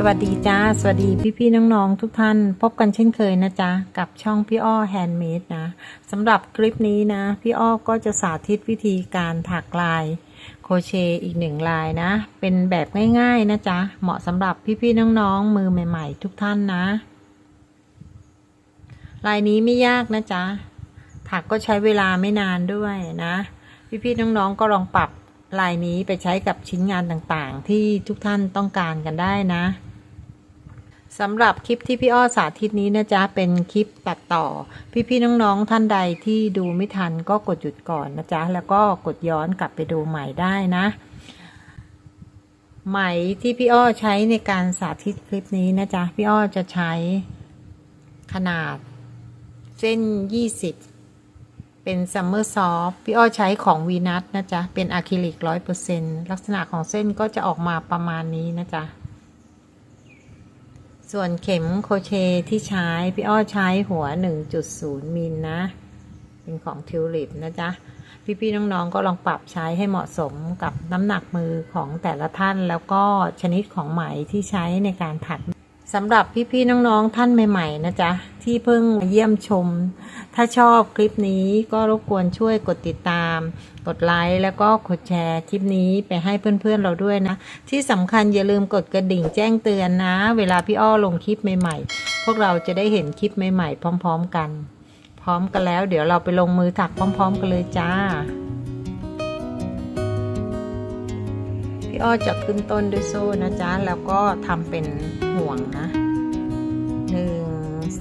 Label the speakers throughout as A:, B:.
A: สวัสดีจ้า สวัสดีพี่ ๆ น้อง ๆ ทุกท่าน พบกันเช่นเคยนะจ๊ะ กับช่องพี่อ้อแฮนด์เมดนะสำหรับคลิปนี้นะ พี่อ้อก็จะสาธิตวิธีการถักลายโคเชอีกหนึ่งลายนะ เป็นแบบง่ายๆนะจ๊ะ เหมาะสำหรับพี่ ๆ น้อง ๆ มือใหม่ ๆ ทุกท่านนะ ลายนี้ไม่ยากนะจ๊ะ ถักก็ใช้เวลาไม่นานด้วยนะ พี่ ๆ น้อง ๆ ก็ลองปรับลายนี้ไปใช้กับชิ้นงานต่างๆ ที่ทุกท่านต้องการกันได้นะ สำหรับคลิปที่พี่อ้อสาธิตนี้นะจ๊ะ เป็นคลิปตัดต่อ พี่ๆน้องๆท่านใดที่ดูไม่ทันก็กดหยุดก่อนนะจ๊ะ แล้วก็กดย้อนกลับไปดูใหม่ได้นะ ไหมที่พี่อ้อใช้ในการสาธิตคลิปนี้นะจ๊ะ พี่อ้อจะใช้ขนาด เส้น 20 เป็นซัมเมอร์ซอฟพี่อ้อใช้ของวีนัทนะจ๊ะ เป็นอะคริลิกร้อยเปอร์เซ็นลักษณะของเส้นก็จะออกมาประมาณนี้นะจ๊ะ ส่วนเข็มโคเชที่ใช้ พี่อ้อใช้หัว 1.0 มิลนะ เป็นของทิวลิปนะจ๊ะ พี่ๆน้องๆก็ลองปรับใช้ให้เหมาะสมกับน้ำหนักมือของแต่ละท่านแล้วก็ชนิดของไหมที่ใช้ในการถัก สำหรับพี่ๆน้องๆท่านใหม่ ๆ นะจ๊ะ ที่เพิ่งมาเยี่ยมชม ถ้าชอบคลิปนี้ก็รบกวนช่วยกดติดตาม กดไลค์แล้วก็กดแชร์คลิปนี้ไปให้เพื่อนๆเราด้วยนะ ที่สำคัญอย่าลืมกดกระดิ่งแจ้งเตือนนะ เวลาพี่อ้อลงคลิปใหม่ๆ พวกเราจะได้เห็นคลิปใหม่ๆ พร้อม ๆ กัน พร้อมกันแล้ว เดี๋ยวเราไปลงมือถักพร้อม ๆ กันเลยจ้า พี่อ้อจะขึ้นต้นด้วยโซ่นะจ๊ะ แล้วก็ทำเป็นห่วงนะ 1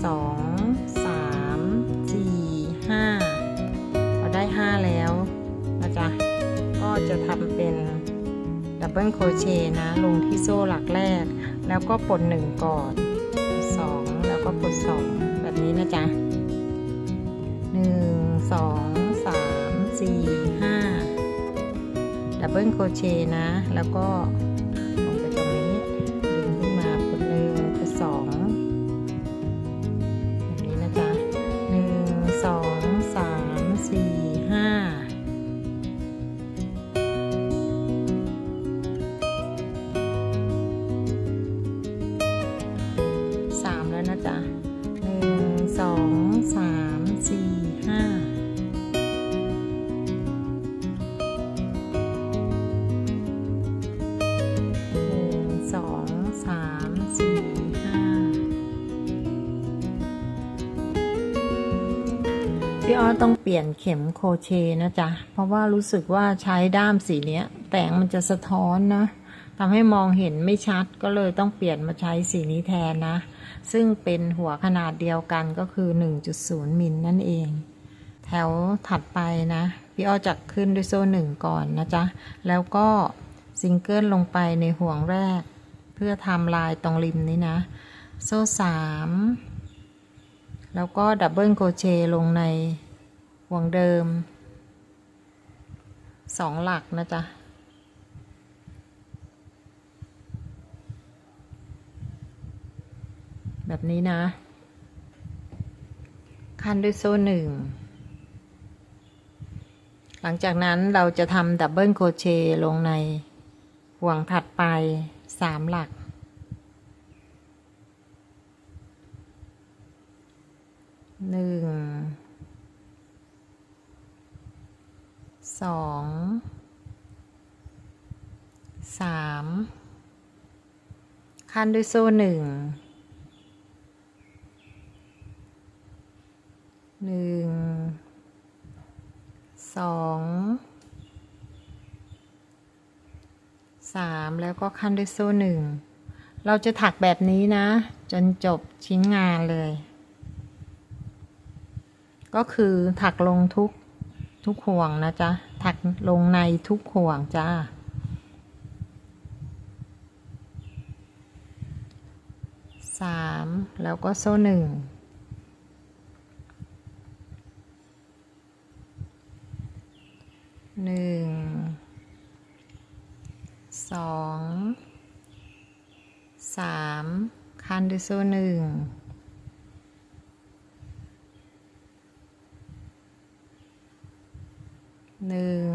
A: 2 3 4 5เราได้ 5 แล้วนะจ๊ะ ก็จะทำเป็นดับเบิลโคเชนะ ลงที่โซ่หลักแรก แล้วก็ปลด1ก่อน 2 แล้วก็ปลด 2 แบบนี้นะจ๊ะ 1 2 ดับเบิลโคเชนะ แล้วก็ พี่อ้อต้องเปลี่ยนเข็มโคเชนะจ๊ะ เพราะว่ารู้สึกว่าใช้ด้ามสีเนี้ยแสงมันจะสะท้อนนะทำให้มองเห็นไม่ชัดก็เลยต้องเปลี่ยนมาใช้สีนี้แทนนะ ซึ่งเป็นหัวขนาดเดียวกันก็คือ 1.0 มิลนั่นเอง แถวถัดไปนะ พี่อ้อจะขึ้นด้วยโซ่หนึ่งก่อนนะจ๊ะ แล้วก็ซิงเกิลลงไปในห่วงแรก เพื่อทำลายตรงริมนี้นะ โซ่สาม แล้วก็ดับเบิลโคเชลงในห่วงเดิมสองหลักนะจ๊ะ แบบนี้นะคันด้วยโซ่หนึ่ง หลังจากนั้นเราจะทำดับเบิลโคเชลงในห่วงถัดไปสามหลัก หนึ่งสองสามขั้นด้วยโซ่หนึ่งหนึ่งสองสามแล้วก็ขั้นด้วยโซ่หนึ่งเราจะถักแบบนี้นะ จนจบชิ้นงานเลย ก็คือถักลงทุกทุกห่วงนะจ๊ะ ถักลงในทุกห่วงจ้า สามแล้วก็โซ่หนึ่ง หนึ่ง สอง สาม คันด้วยโซ่หนึ่ง หนึ่ง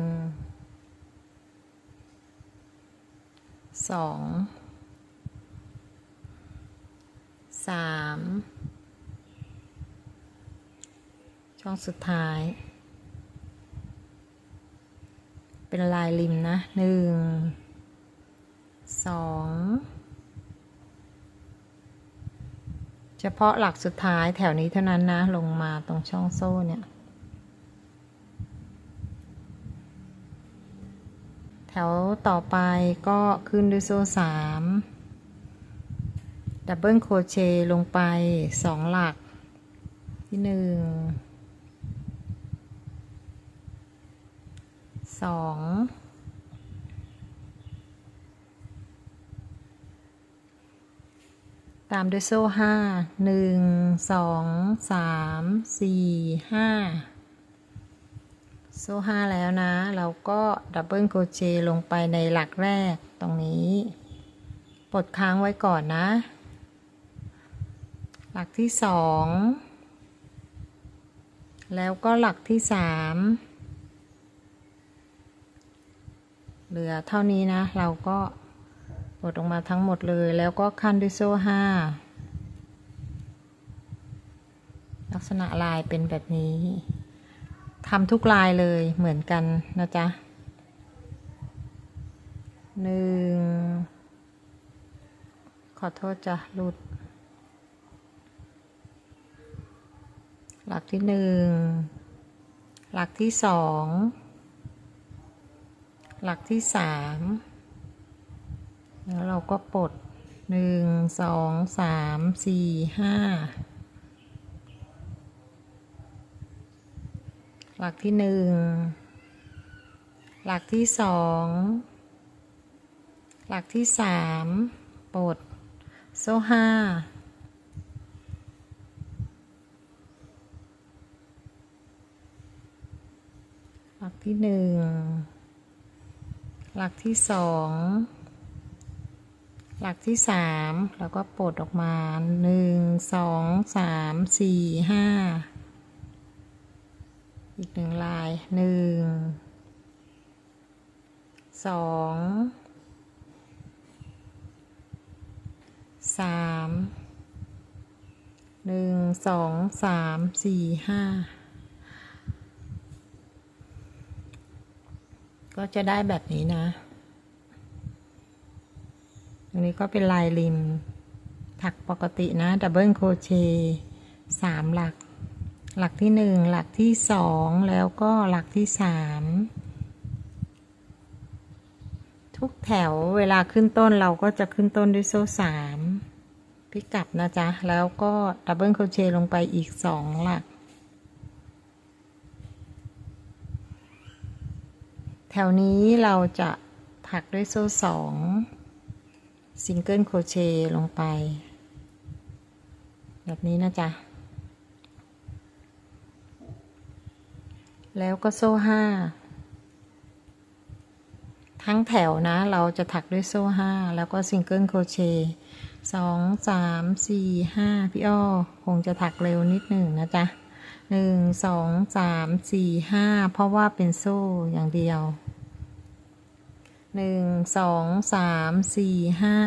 A: สองสามช่องสุดท้าย เป็นลายริมนะหนึ่งสองเฉพาะหลักสุดท้ายแถวนี้เท่านั้นนะ ลงมาตรงช่องโซ่เนี่ย แถวต่อไปก็ขึ้นด้วยโซ่สามดับเบิลโคเชลงไปสองหลักที่หนึ่งสองตามด้วยโซ่ห้าหนึ่งสองสามสี่ห้า โซ่ห้าแล้วนะ เราก็ดับเบิลโครเชต์ลงไปในหลักแรกตรงนี้ ปลดค้างไว้ก่อนนะ หลักที่สองแล้วก็หลักที่สามเหลือเท่านี้นะ เราก็ปลดออกมาทั้งหมดเลย แล้วก็คันด้วยโซ่ห้าลักษณะลายเป็นแบบนี้ ทำทุกลายเลยเหมือนกันนะจ๊ะหนึ่ง ขอโทษจ้ะหลุด หลักที่หนึ่ง หลักที่สอง หลักที่สาม แล้วเราก็ปลดหนึ่ง สอง สาม สี่ ห้า หลักที่หนึ่ง หลักที่สอง หลักที่สามปลดโซ่ห้า หลักที่หนึ่ง หลักที่สอง หลักที่สามแล้วก็ปลดออกมาหนึ่ง สอง สาม สี่ ห้า อีกหนึ่งลายหนึ่งสองสามหนึ่งสองสามสี่ห้าก็จะได้แบบนี้นะตรงนี้ก็เป็นลายริม ถักปกตินะ ดับเบิลโครเชสามหลัก หลักที่หนึ่งหลักที่สองแล้วก็หลักที่สามทุกแถวเวลาขึ้นต้นเราก็จะขึ้นต้นด้วยโซ่สามพิกัดนะจ๊ะ แล้วก็ดับเบิลโคเชลงไปอีกสองหลัก แถวนี้เราจะถักด้วยโซ่สองซิงเกิลโคเชลงไป แบบนี้นะจ๊ะ แล้วก็โซ่ห้า ทั้งแถวนะ เราจะถักด้วยโซ่ห้า แล้วก็ซิงเกิลโครเชต์สองสามสี่ห้าพี่อ้อ คงจะถักเร็วนิดหนึ่งนะจ๊ะหนึ่งสองสามสี่ห้าเพราะว่าเป็นโซ่อย่างเดียวหนึ่งสองสามสี่ห้า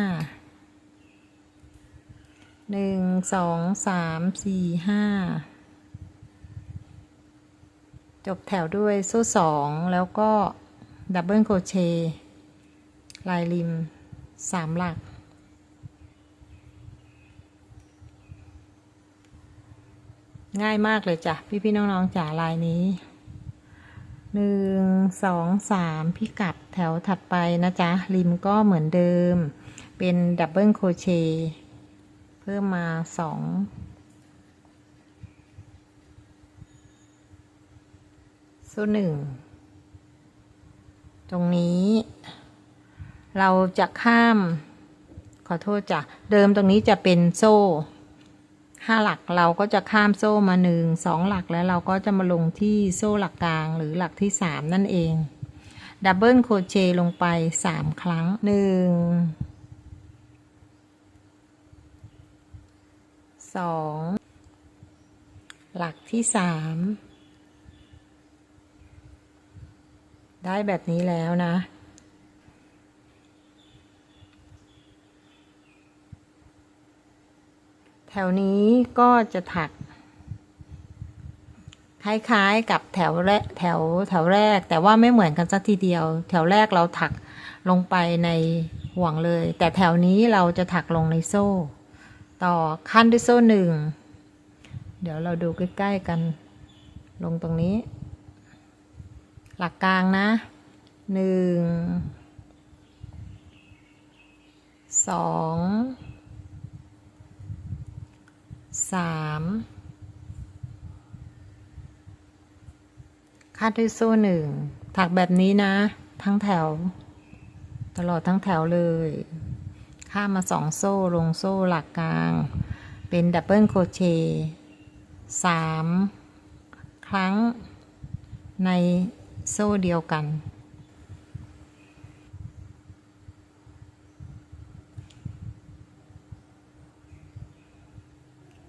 A: หนึ่งสองสามสี่ห้า จบแถวด้วยโซ่สองแล้วก็ดับเบิลโคเชต์ลายริมสามหลัก ง่ายมากเลยจ้ะ พี่ๆน้องๆจ๋าลายนี้หนึ่งสองสามพิกัดแถวถัดไปนะจ๊ะ ริมก็เหมือนเดิม เป็นดับเบิลโคเชต์เพิ่มมาสอง โซ่หนึ่ง ตรงนี้ เราจะข้าม ขอโทษจ้ะ เดิมตรงนี้จะเป็นโซ่ห้าหลักเราก็จะข้ามโซ่มาหนึ่งสองหลักแล้วเราก็จะมาลงที่โซ่หลักกลางหรือหลักที่สามนั่นเอง ดับเบิลโครเชต์ลงไปสามครั้งหนึ่งสองหลักที่สาม ได้แบบนี้แล้วนะ แถวนี้ก็จะถัก คล้ายๆกับแถวแรกแถวแถวแรก แต่ว่าไม่เหมือนกันสักทีเดียว แถวแรกเราถักลงไปในห่วงเลย แต่แถวนี้เราจะถักลงในโซ่ ต่อขั้นด้วยโซ่หนึ่ง เดี๋ยวเราดูใกล้ๆกันลงตรงนี้ หลักกลางนะหนึ่งสองสามคาดด้วยโซ่หนึ่งถักแบบนี้นะ ทั้งแถว ตลอดทั้งแถวเลย ข้ามมาสองโซ่ลงโซ่หลักกลาง เป็นดับเบิลโคเชสามครั้งใน โซ่เดียวกัน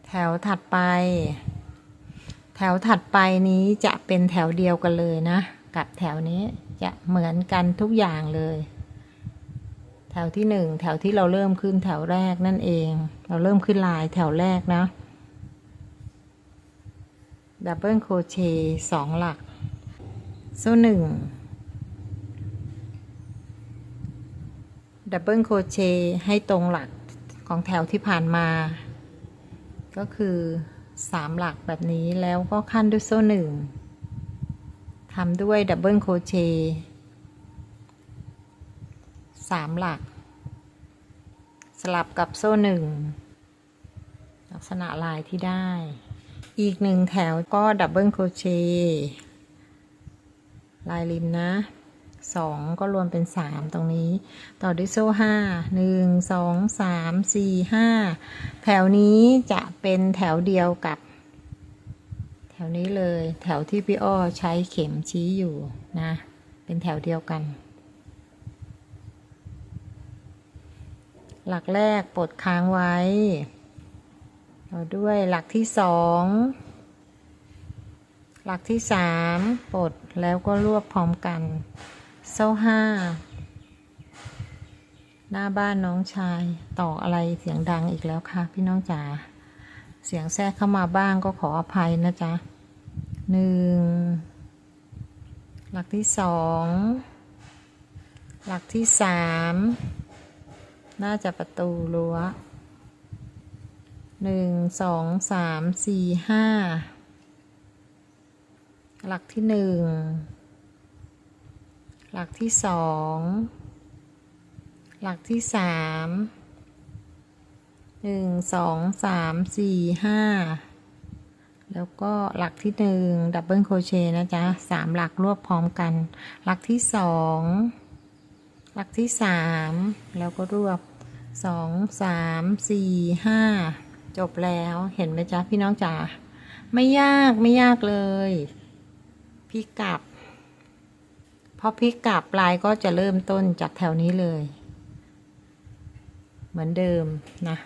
A: แถวถัดไป แถวถัดไปนี้จะเป็นแถวเดียวกันเลยนะ กับแถวนี้จะเหมือนกันทุกอย่างเลย แถวที่หนึ่งแถวที่เราเริ่มขึ้นแถวแรกนั่นเอง เราเริ่มขึ้นลายแถวแรกนะดับเบิลโครเชต์สองหลัก โซ่หนึ่งดับเบิลโคเชให้ตรงหลักของแถวที่ผ่านมา ก็คือสามหลักแบบนี้แล้วก็ขั้นด้วยโซ่หนึ่งทำด้วยดับเบิลโคเชสามหลัก สลับกับโซ่หนึ่งลักษณะลายที่ได้ อีกหนึ่งแถวก็ดับเบิลโคเช ลายริมนะสองก็รวมเป็นสามตรงนี้ ต่อด้วยโซ่ห้าหนึ่งสองสามสี่ห้าแถวนี้จะเป็นแถวเดียวกับ แถวนี้เลยแถวที่พี่อ้อใช้เข็มชี้อยู่นะ เป็นแถวเดียวกัน หลักแรกปลดค้างไว้ ต่อด้วยหลักที่สอง หลักที่สามปลดแล้วก็รวบพร้อมกัน โซ่ห้าหน้าบ้านน้องชายต่ออะไรเสียงดังอีกแล้วค่ะ พี่น้องจ๋าเสียงแทรกเข้ามาบ้างก็ขออภัยนะจ๊ะหนึ่งหลักที่สองหลักที่สามน่าจะประตูรั้วหนึ่งสองสามสี่ห้า หลักที่หนึ่ง หลักที่สอง หลักที่สามหนึ่งสองสามสี่ห้าแล้วก็หลักที่หนึ่งดับเบิลโคเชนะจ๊ะสามหลักรวบพร้อมกัน หลักที่สองหลักที่สามแล้วก็รวบสองสามสี่ห้าจบแล้วเห็นไหมจ๊ะพี่น้องจ๋าไม่ยากไม่ยากเลย ลิกกลับ พอพลิกกลับลายก็จะเริ่มต้นจากแถวนี้เลย เหมือนเดิมนะ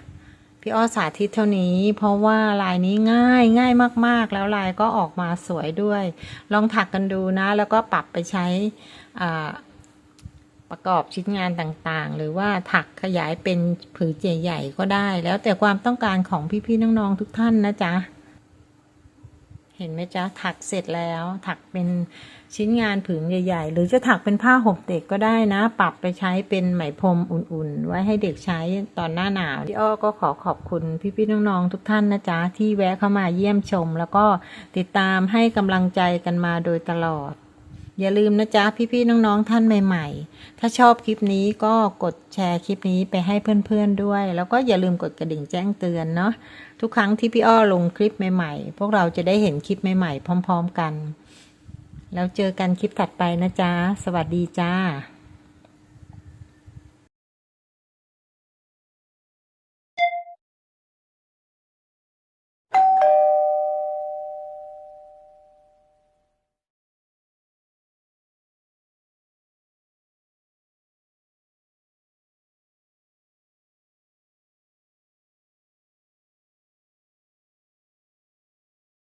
A: พี่อ้อสาธิตเท่านี้ เพราะว่าลายนี้ง่ายง่ายมากๆ แล้วลายก็ออกมาสวยด้วย ลองถักกันดูนะ แล้วก็ปรับไปใช้ประกอบชิ้นงานต่างๆ หรือว่าถักขยายเป็นผืนใหญ่ๆก็ได้ แล้วแต่ความต้องการของพี่ๆน้องๆทุกท่านนะจ๊ะ เห็นไหมจ๊ะถักเสร็จแล้ว ถักเป็นชิ้นงานผืนใหญ่ ๆ หรือจะถักเป็นผ้าห่มเด็กก็ได้นะ ปรับไปใช้เป็นไหมพรมอุ่นๆ ไว้ให้เด็กใช้ตอนหน้าหนาวพี่อ้อก็ขอขอบคุณพี่ๆน้องๆทุกท่านนะจ๊ะที่แวะเข้ามาเยี่ยมชม แล้วก็ติดตามให้กำลังใจกันมาโดยตลอด อย่าลืมนะจ๊ะพี่ๆน้องๆท่านใหม่ ๆ ถ้าชอบคลิปนี้ก็กดแชร์คลิปนี้ไปให้เพื่อนๆด้วย แล้วก็อย่าลืมกดกระดิ่งแจ้งเตือนเนาะทุกครั้งที่พี่อ้อลงคลิปใหม่ๆ พวกเราจะได้เห็นคลิปใหม่ๆ พร้อม ๆ กัน แล้วเจอกันคลิปถัดไปนะจ๊ะสวัสดีจ้า